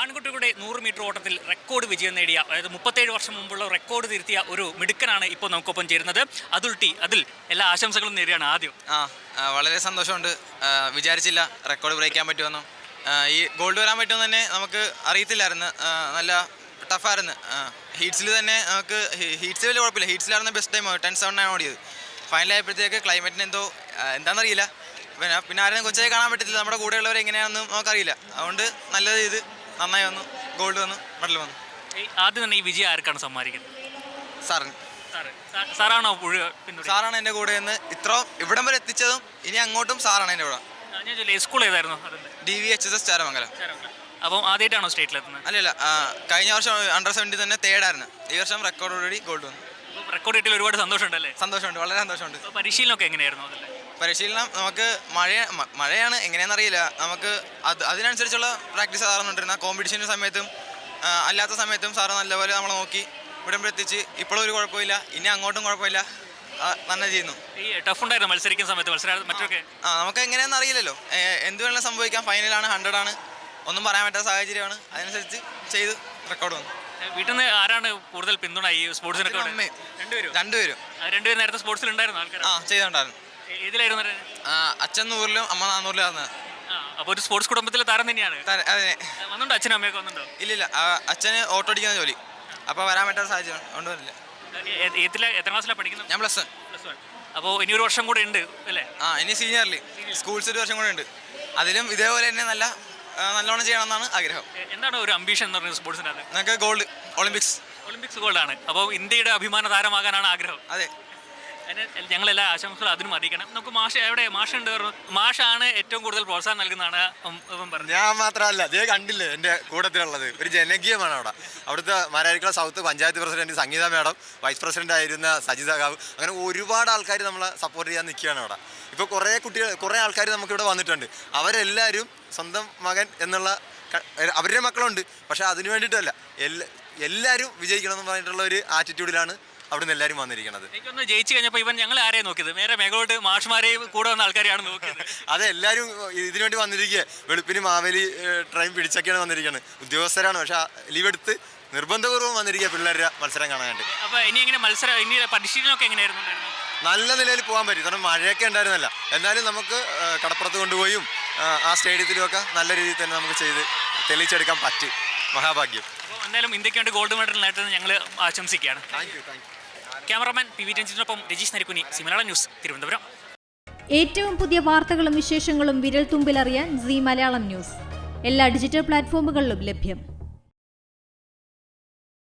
ആൺകുട്ടികളുടെ നൂറ് മീറ്റർ ഓട്ടത്തിൽ റെക്കോർഡ് വിജയം നേടിയ അതായത് മുപ്പത്തേഴ് വർഷം മുമ്പുള്ള റെക്കോർഡ് തിരുത്തിയ ഒരു മിടുക്കനാണ് ഇപ്പോൾ നമുക്കൊപ്പം ചേരുന്നത്. അതുൽ ടി അതിൽ എല്ലാ ആശംസകളും നേടിയാണ് ആദ്യം. ആ വളരെ സന്തോഷമുണ്ട്. വിചാരിച്ചില്ല റെക്കോർഡ് ബ്രേക്ക് ചെയ്യാൻ പറ്റുമെന്നും. ഈ ഗോൾഡ് വരാൻ പറ്റുമെന്ന് തന്നെ നമുക്ക് അറിയത്തില്ലായിരുന്നു. നല്ല ടഫായിരുന്നു ഹീറ്റ്സിൽ തന്നെ നമുക്ക് ഹീറ്റ്സിൽ വലിയ കുഴപ്പമില്ല. ഹീറ്റ്സിലായിരുന്നു ബെസ്റ്റ് ടൈം ടെൻ ആണ് ഓടിയത്. ഫൈനലായപ്പോഴത്തേക്ക് ക്ലൈമറ്റിന് എന്തോ എന്താണെന്നറിയില്ല. പിന്നെ പിന്നെ ആരെയും കൊച്ചായി കാണാൻ പറ്റത്തില്ല. നമ്മുടെ കൂടെയുള്ളവർ എങ്ങനെയാണെന്നും നമുക്കറിയില്ല. അതുകൊണ്ട് നല്ലത് ചെയ്ത് നന്നായി വന്നു. ഗോൾഡ് വന്നു മെഡൽ വന്നു. ഈ ആദ്യം തന്നെ ഈ വിജയം ആർക്കാണ് സമ്മാനിക്കുന്നത്? സാറിന്. സാറ്. സാ- സാറാണോ പുഴ- പിന്തുണ? സാറാണ് എന്റെ കൂടെ നിന്ന് ഇത്ര ഇവിടം വരെ എത്തിച്ചതും ഇനി അങ്ങോട്ടും സാറാണ് എന്റെ കൂടെ. ഞാൻ ചോദിച്ചില്ലേ സ്കൂൾ ഏതായിരുന്നു അതിന്റെ? D V H S S Charamangalam. അപ്പം ആദ്യമായിട്ടാണോ സ്റ്റേറ്റിലെത്തുന്നത്? അല്ലല്ല ആ, കഴിഞ്ഞ വർഷം അണ്ടർ സെവന്റി തന്നെ തേർഡായിരുന്നു ഈ വർഷം റെക്കോർഡോടുകൂടി ഗോൾഡ് വന്നു. റെക്കോർഡ് കിട്ടിയിൽ ഒരുപാട് സന്തോഷമുണ്ടല്ലേ? സന്തോഷമുണ്ട് വളരെ സന്തോഷമുണ്ട്. അപ്പോൾ പരിശീലനമൊക്കെ എങ്ങനെയായിരുന്നു പരിശീലനം നമുക്ക് മഴ മ- മഴയാണ് എങ്ങനെയാണെന്നറിയില്ല നമുക്ക് അത് അതിനനുസരിച്ചുള്ള പ്രാക്ടീസ് സാറുന്നുണ്ടിരുന്ന കോമ്പറ്റീഷന്റെ സമയത്തും ആ, അല്ലാത്ത സമയത്തും സാറ് നല്ലപോലെ നമ്മളെ നോക്കി ഇവിടം എത്തിച്ച് ഇപ്പോഴും ഒരു കുഴപ്പമില്ല. ഇനി അങ്ങോട്ടും കുഴപ്പമില്ല. ആ, നന്നായി ചെയ്യുന്നു. ഈ ടഫ് ഉണ്ടായിരുന്നു മത്സരിക്കുന്ന സമയത്ത്? മത്സരം മറ്റൊക്കെ? ആ നമുക്ക് എങ്ങനെയാണെന്ന് അറിയില്ലല്ലോ. ഏ, എന്ത് വേണമെങ്കിലും സംഭവിക്കാം. ഫൈനലാണ് ഹൺഡ്രഡ് ആണ്. ഒന്നും പറയാൻ പറ്റാത്ത സാഹചര്യമാണ്. അതിനനുസരിച്ച് ചെയ്ത് റെക്കോർഡ് വന്നു. വീട്ടിൽ നിന്ന് ആരാണ് കൂടുതൽ പിന്തുണ ഈ സ്പോർട്സിനൊക്കെ അമ്മയും. രണ്ടുപേരും? രണ്ടുപേരും. ആ, രണ്ടുപേരും നേരത്തെ സ്പോർട്സിൽ ഉണ്ടായിരുന്നു ആൾക്കാർ ആ ഏതിലായിരുന്നു അവർ? ആ, അച്ഛൻ നൂറിലും അമ്മ നാന്നൂറിലും ആ അപ്പോൾ ഒരു സ്പോർട്സ് കുടുംബത്തിലെ താരം തന്നെയാണ്. ത- അതെ. ആ, വന്നുണ്ടോ അച്ഛനും അമ്മയൊക്കെ വന്നുണ്ടോ ഇല്ല ആ, അച്ഛന് ഓട്ടോ അടിക്കുന്ന ജോലി. അപ്പോൾ വരാൻ പറ്റാത്ത സാഹചര്യം അതുകൊണ്ട് വരില്ല. എത്ര ക്ലാസ്സിലാണ് പഠിക്കുന്നത്? ഞാൻ പ്ലസ് വൺ. Plus one. അപ്പോൾ ഇനി ഒരു വർഷം കൂടെ ഉണ്ട് അല്ലേ? ആ ഇനി സീനിയറിൽ സ്കൂൾസ് ഒരു വർഷം കൂടെ ഉണ്ട്. അതിലും ഇതേപോലെ തന്നെ നല്ല നല്ലോണം ചെയ്യണമെന്നാണ് ആഗ്രഹം. എന്താണ് ഒരു അംബീഷൻ എന്ന് പറയുന്നത് സ്പോർട്സിനകത്ത് ഞങ്ങൾക്ക് ഗോൾഡ് ഒളിമ്പിക്സ് ഒളിമ്പിക്സ് ഗോൾഡാണ് അപ്പോൾ ഇന്ത്യയുടെ അഭിമാന താരമാകാനാണ് ആഗ്രഹം. അതെ. അതിന് ഞങ്ങളെല്ലാ ആശംസകളും അതിനും അറിയിക്കണം. നമുക്ക് മാഷ എവിടെ? മാഷ ഉണ്ട് മാഷാണ് ഏറ്റവും കൂടുതൽ പ്രോത്സാഹനം നൽകുന്നതാണ് പറഞ്ഞത്. ഞാൻ മാത്രമല്ല അതേ കണ്ടില്ലേ എന്റെ കൂട്ടത്തിലുള്ളത് ഒരു ജനകീയമാണ് അവിടെ. അവിടുത്തെ Mararikulam south panchayat president Sangeetha madam vice president ആയിരുന്ന സജിത കാവ് അങ്ങനെ ഒരുപാട് ആൾക്കാർ നമ്മളെ സപ്പോർട്ട് ചെയ്യാൻ നിൽക്കുകയാണ് അവിടെ. ഇപ്പോൾ കുറേ കുട്ടികൾ കുറേ ആൾക്കാർ നമുക്കിവിടെ വന്നിട്ടുണ്ട്. അവരെല്ലാവരും സ്വന്തം മകൻ എന്നുള്ള അവരുടെ മക്കളുണ്ട്. പക്ഷേ അതിനു വേണ്ടിയിട്ടല്ല. എല്ലാ എല്ലാവരും വിജയിക്കണം എന്ന് പറഞ്ഞിട്ടുള്ള ഒരു ആറ്റിറ്റ്യൂഡിലാണ് അവിടുന്ന് എല്ലാവരും വന്നിരിക്കുന്നത് എനിക്കൊന്ന് ജയിച്ചു കഴിഞ്ഞപ്പോൾ ഇവൻ ഞങ്ങൾ ആരെയും നോക്കിയത്? നേരെ മേഘോട്ട് മാഷുമാരെയും കൂടെ വന്ന ആൾക്കാരെയാണ് നോക്കിയത്. അതെ എല്ലാവരും ഇതിനുവേണ്ടി വന്നിരിക്കുക വെളുപ്പിന് മാവേലി ട്രെയിൻ പിടിച്ചൊക്കെയാണ് വന്നിരിക്കുന്നത് ഉദ്യോഗസ്ഥരാണ് പക്ഷേ ലീവ് എടുത്ത് നിർബന്ധപൂർവം വന്നിരിക്കുക പിള്ളേരുടെ മത്സരം കാണാനായിട്ട് അപ്പോൾ ഇനി എങ്ങനെ മത്സരം ഇനി പരിശീലനമൊക്കെ എങ്ങനെയായിരുന്നു? നല്ല നിലയിൽ പോകാൻ പറ്റി. കാരണം മഴയൊക്കെ ഉണ്ടായിരുന്നല്ല. എന്നാലും നമുക്ക് കടപ്പുറത്ത് കൊണ്ടുപോയും ആ സ്റ്റേഡിയത്തിലുമൊക്കെ നല്ല രീതിയിൽ തന്നെ നമുക്ക് ചെയ്ത് തെളിയിച്ചെടുക്കാൻ പറ്റി. മഹാഭാഗ്യം. എന്തായാലും ഇന്ത്യയ്ക്ക് വേണ്ടി ഗോൾഡ് മെഡൽ നേട്ടം ഞങ്ങൾ ആശംസിക്കുകയാണ്. Thank you thank you. Cameraman P V രഞ്ജിത്തിനൊപ്പം Rajeesh Narikkuni സിമലള ന്യൂസ് തിരുവനന്തപുരം. ഏറ്റവും പുതിയ വാർത്തകളും വിശേഷങ്ങളും വിരൽ തുമ്പിലറിയാൻ സി മലയാളം ന്യൂസ്. എല്ലാ ഡിജിറ്റൽ പ്ലാറ്റ്ഫോമുകളിലും ലഭ്യം.